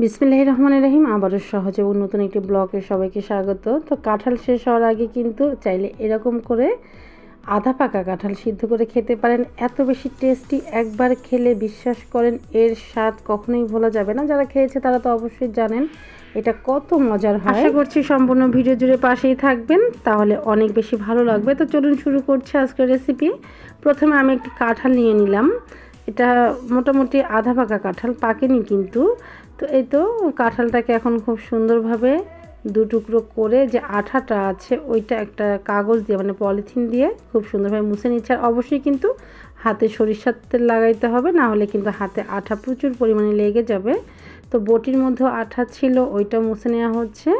বিসমিল্লাহ রহমান রহিম, আবারও সহজে নতুন একটি ব্লগে সবাইকে স্বাগত। তো কাঁঠাল শেষ হওয়ার আগে কিন্তু চাইলে এরকম করে আধা পাকা কাঁঠাল সিদ্ধ করে খেতে পারেন। এত বেশি টেস্টি একবার খেলে বিশ্বাস করেন, এর স্বাদ কখনোই ভোলা যাবে না। যারা খেয়েছে তারা তো অবশ্যই জানেন এটা কত মজার হয়। আশা করছি সম্পূর্ণ ভিডিও জুড়ে পাশেই থাকবেন, তাহলে অনেক বেশি ভালো লাগবে। তো চলুন শুরু করছি আজকের রেসিপি প্রথমে আমি একটি কাঁঠাল নিয়ে নিলাম। এটা মোটামুটি আধা পাকা কাঁঠাল, পাকেনি কিন্তু। তো এই তো কাঁঠালটাকে এখন খুব সুন্দরভাবে দু টুকরো করে যে আঠাটা আছে, ওইটা একটা কাগজ দিয়ে মানে পলিথিন দিয়ে খুব সুন্দরভাবে মুছে নিচ্ছে। আর অবশ্যই কিন্তু হাতে সরিষার তেল লাগাইতে হবে, না হলে কিন্তু হাতে আঠা প্রচুর পরিমাণে লেগে যাবে। তো বটির মধ্যেও আঠা ছিল, ওইটা মুছে নেওয়া হচ্ছে।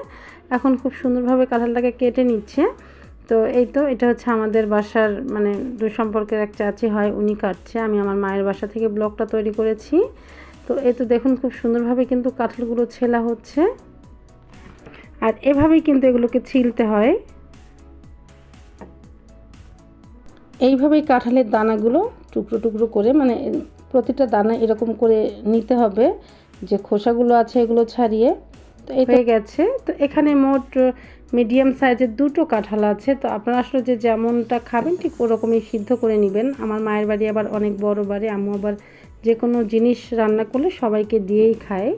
এখন খুব সুন্দরভাবে কাঁঠালটাকে কেটে নিচ্ছে। তো এই তো, এটা হচ্ছে আমাদের বাসার মানে দুই সম্পর্কের এক চাচি হয়, উনি কাটছে। আমি আমার মায়ের বাসা থেকে ব্লগটা তৈরি করেছি। তো এই তো দেখুন খুব সুন্দরভাবে কিন্তু কাঁঠালগুলো ছেলা হচ্ছে। আর এভাবেই কিন্তু এগুলোকে ছিলতে হয়। এইভাবেই কাঁঠালের দানাগুলো টুকরো টুকরো করে মানে প্রতিটা দানা এরকম করে নিতে হবে। যে খোসাগুলো আছে এগুলো ছাড়িয়ে তো হয়ে গেছে। তো এখানে মোট মিডিয়াম সাইজের দুটো কাঁঠাল আছে। তো আপনারা আসলে যে যেমনটা খাবেন, ঠিক ওরকমই সিদ্ধ করে নেবেন। আমার মায়ের বাড়ি আবার অনেক বড় বাড়ি, আম্মু আবার যে কোনো জিনিস রান্না করলে সবাইকে দিয়েই খায়।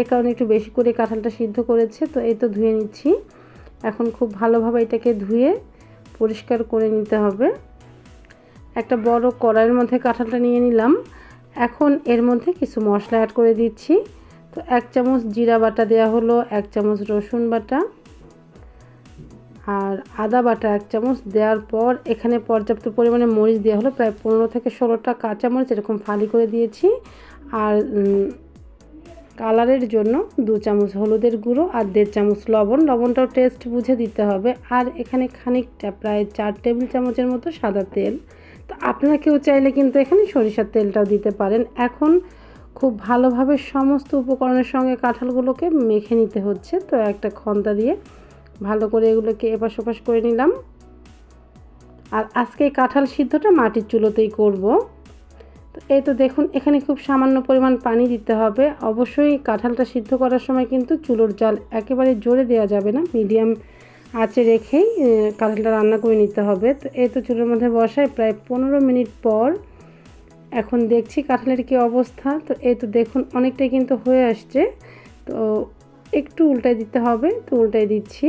এ কারণে একটু বেশি করে কাঁঠালটা সিদ্ধ করেছে। তো এই তো ধুয়ে নিচ্ছি। এখন খুব ভালোভাবে এটাকে ধুয়ে পরিষ্কার করে নিতে হবে। একটা বড় কড়াইয়ের মধ্যে কাঁঠালটা নিয়ে নিলাম। এখন এর মধ্যে কিছু মশলা অ্যাড করে দিচ্ছি। তো এক চামচ জিরা বাটা দেওয়া হলো, এক চামচ রসুন বাটা আর আদা বাটা এক চামচ দেওয়ার পর এখানে পর্যাপ্ত পরিমাণে মরিচ দেওয়া হলো, প্রায় পনেরো থেকে ষোলোটা কাঁচা মরিচ এরকম ফালি করে দিয়েছি আর কালারের জন্য দু চামচ হলুদের গুঁড়ো আর দেড় চামচ লবণ। লবণটাও টেস্ট বুঝে দিতে হবে। আর এখানে খানিকটা প্রায় চার টেবিল চামচের মতো সাদা তেল। তো আপনাকেও চাইলে কিন্তু এখানে সরিষার তেলটাও দিতে পারেন। এখন খুব ভালোভাবে সমস্ত উপকরণের সঙ্গে কাঁঠালগুলোকে মেখে নিতে হচ্ছে। তো একটা খন্তা দিয়ে ভালো করে এগুলোকে এপাশ ওপাশ করে নিলাম। আর আজকে কাঁঠাল সিদ্ধটা মাটির চুলোতেই করব। তো এই তো দেখুন, এখানে খুব সামান্য পরিমাণ পানি দিতে হবে। অবশ্যই কাঁঠালটা সিদ্ধ করার সময় কিন্তু চুলোর জাল একেবারে জোরে দেওয়া যাবে না। মিডিয়াম আঁচে রেখেই কাঁঠালটা রান্না করে নিতে হবে। তো এই তো চুলোর মধ্যে বসায় প্রায় পনেরো মিনিট পর এখন দেখছি কাঁঠালের কী অবস্থা। তো এই তো দেখুন, অনেকটাই কিন্তু হয়ে আসছে। তো একটু উল্টাই দিতে হবে, তো উল্টাই দিচ্ছি।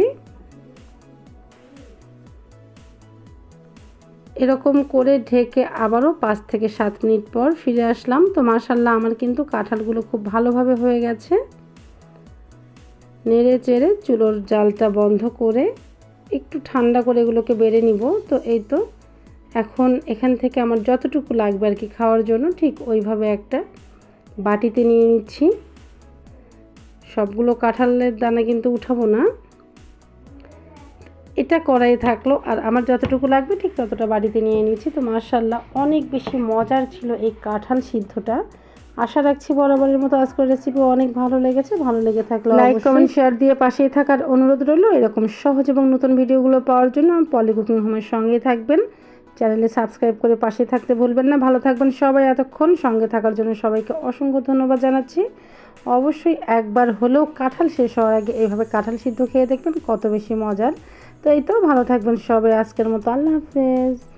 এরকম করে ঢেকে আবারও পাঁচ থেকে সাত মিনিট পর ফিরে আসলাম। তো মার্শাল্লাহ আমার কিন্তু কাঁঠালগুলো খুব ভালোভাবে হয়ে গেছে। নেড়ে চেড়ে চুলোর জালটা বন্ধ করে একটু ঠান্ডা করে এগুলোকে বেড়ে নিব। তো এই তো এখন এখান থেকে আমার যতটুকু লাগবে আর কি খাওয়ার জন্য ঠিক ওইভাবে একটা বাটিতে নিয়ে নিচ্ছি। সবগুলো কাঁঠালের দানা কিন্তু উঠাবো না। এটা করাই থাকল আর আমার যতটুকু লাগবে ঠিক ততটা বাড়িতে নিয়ে নিয়েছি তো মার্শাল্লাহ অনেক বেশি মজার ছিল এই কাঁঠাল সিদ্ধটা। আশা রাখছি বরাবরের মতো আজকের রেসিপি অনেক ভালো লেগেছে। ভালো লেগে থাকলে লাইক কমেন্ট শেয়ার দিয়ে পাশেই থাকার অনুরোধ রইল। এরকম সহজ এবং নতুন ভিডিওগুলো পাওয়ার জন্য পলি কুকিং হোমের সঙ্গেই থাকবেন। চ্যানেলে সাবস্ক্রাইব করে পাশে থাকতে ভুলবেন না। ভালো থাকবেন সবাই। এতক্ষণ সঙ্গে থাকার জন্য সবাইকে অসংখ্য ধন্যবাদ জানাচ্ছি। অবশ্যই একবার হলেও কাঁঠাল শেষ হওয়ার আগে এইভাবে কাঁঠাল সিদ্ধ খেয়ে দেখবেন কত বেশি মজার। তো এই তো, ভালো থাকবেন সবাই। আজকের মতো আল্লাহ হাফেজ।